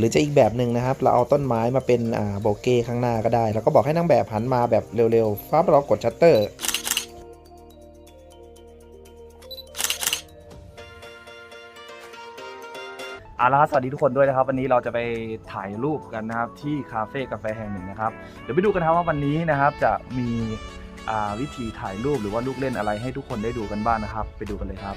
หรือจะอีกแบบหนึ่งนะครับ เราเอาต้นไม้มาเป็นโบเก้ข้างหน้าก็ได้ แล้วก็บอกให้นางแบบหันมาแบบเร็วๆฟ้าเรากดชัตเตอร์เอาละครับสวัสดีทุกคนด้วยนะครับ วันนี้เราจะไปถ่ายรูปกันนะครับ ที่คาเฟ่กาแฟแห่งหนึ่งนะครับ เดี๋ยวไปดูกันนะครับว่าวันนี้นะครับจะมีวิธีถ่ายรูปหรือว่าลูกเล่นอะไรให้ทุกคนได้ดูกันบ้างนะครับ ไปดูกันเลยครับ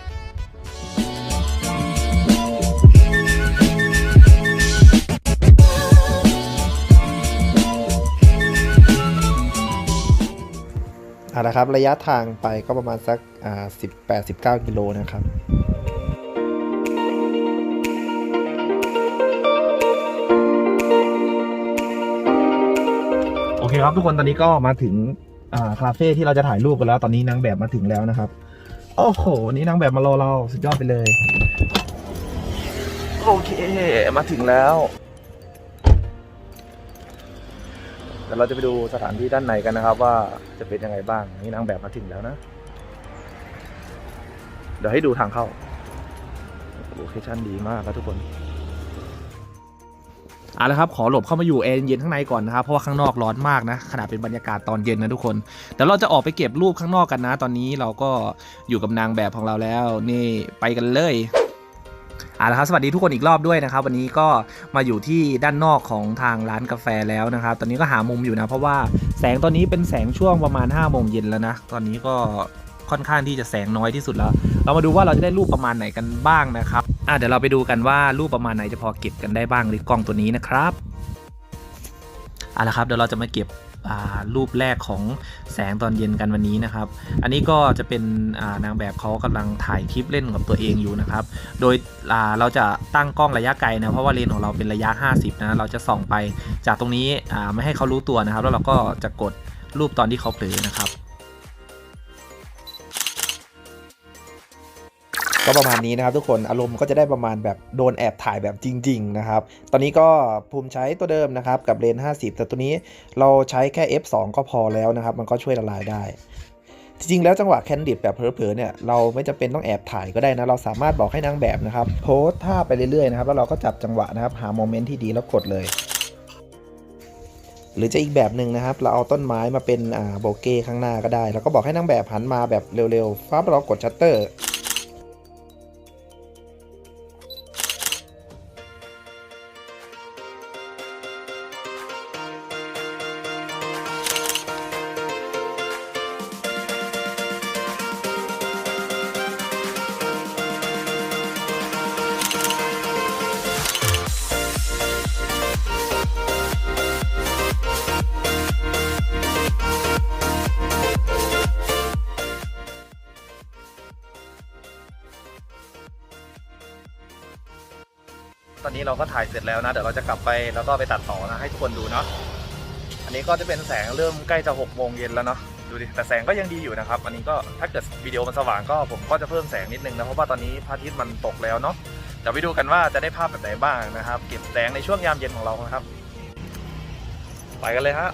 เอาละครับ ระยะทางไปก็ประมาณสักอ่า18 19กิโลนะครับโอเคครับทุกคนตอนนี้ก็มาถึงอ่าคาเฟ่ที่เราจะถ่ายรูปกันแล้ว ตอนนี้นางแบบมาถึงแล้วนะครับ โอ้โหวันนี่นางแบบมารอเราสุดยอดไปเลย โอเค มาถึงแล้ว เดี๋ยวเราจะไปดูสถานที่ด้านในกันนะครับ ว่าจะเป็นยังไงบ้างนี่นางแบบมาถึงแล้วนะ เดี๋ยวให้ดูทางเข้าโลเคชั่นดีมากครับทุกคนเอาละครับขอหลบเข้ามาอยู่แอร์เย็นข้างในก่อนนะครับเพราะว่าข้างนอกร้อนมากนะขนาดเป็นบรรยากาศตอนเย็นนะทุกคนเดี๋ยวเราจะออกไปเก็บรูปข้างนอกกันนะ ตอนนี้เราก็อยู่กับนางแบบของเราแล้ว นี่ไปกันเลย เอาละครับสวัสดีทุกคนอีกรอบด้วยนะครับ วันนี้ก็มาอยู่ที่ด้านนอกของทางร้านกาแฟแล้วนะครับ ตอนนี้ก็หามุมอยู่นะ เพราะว่าแสงตอนนี้เป็นแสงช่วงประมาณ5้าโมงเย็นแล้วนะ ตอนนี้ก็ค่อนข้างที่จะแสงน้อยที่สุดแล้ว เรามาดูว่าเราจะได้รูปประมาณไหนกันบ้างนะครับอะเดี๋ยวเราไปดูกันว่ารูปประมาณไหนจะพอเก็บกันได้บ้างหรือกล้องตัวนี้นะครับ เอาละครับเดี๋ยวเราจะมาเก็บรูปแรกของแสงตอนเย็นกันวันนี้นะครับ อันนี้ก็จะเป็นานางแบบเขากำลังถ่ายคลิปเล่นกับตัวเองอยู่นะครับ โดยเราจะตั้งกล้องระยะไกลนะเพราะว่าเลนของเราเป็นระยะ 50 นะ เราจะส่องไปจากตรงนี้ไม่ให้เขารู้ตัวนะครับ แล้วเราก็จะกดรูปตอนที่เขาเผลอนะครับ ก็ประมาณนี้นะครับทุกคนอารมณ์ก็จะได้ประมาณแบบโดนแอบถ่ายแบบจริง ๆ นะครับ ตอนนี้ก็ภูมิใช้ตัวเดิมนะครับ กับเลนส์50 แต่ตัวนี้เราใช้แค่ f2 ก็พอแล้วนะครับ มันก็ช่วยละลายได้ จริง ๆ แล้วจังหวะแคนดิดแบบเผลอๆเนี่ยเราไม่จำเป็นต้องแอบถ่ายก็ได้นะ เราสามารถบอกให้นางแบบนะครับ โพสท่าไปเรื่อยๆนะครับแล้วเราก็จับจังหวะนะครับหาโมเมนต์ที่ดีแล้วกดเลยหรือจะอีกแบบหนึ่งนะครับ เราเอาต้นไม้มาเป็นโบเก้ข้างหน้าก็ได้ แล้วก็บอกให้นางแบบหันมาแบบเร็วๆฟ้าเรากดชัตเตอร์ ตอนนี้เราก็ถ่ายเสร็จแล้วนะ เดี๋ยวเราจะกลับไปแล้วก็ไปตัดต่อนะให้ทุกคนดูเนาะ อันนี้ก็จะเป็นแสงเริ่มใกล้จะหกโมงเย็นแล้วเนาะ ดูดิ แต่แสงก็ยังดีอยู่นะครับ อันนี้ก็ถ้าเกิดวิดีโอมันสว่างก็ผมก็จะเพิ่มแสงนิดนึงนะ เพราะว่าตอนนี้พระอาทิตย์มันตกแล้วเนาะ เดี๋ยวไปดูกันว่าจะได้ภาพแบบไหนบ้างนะครับ เก็บแสงในช่วงยามเย็นของเรานะครับ ไปกันเลยฮะ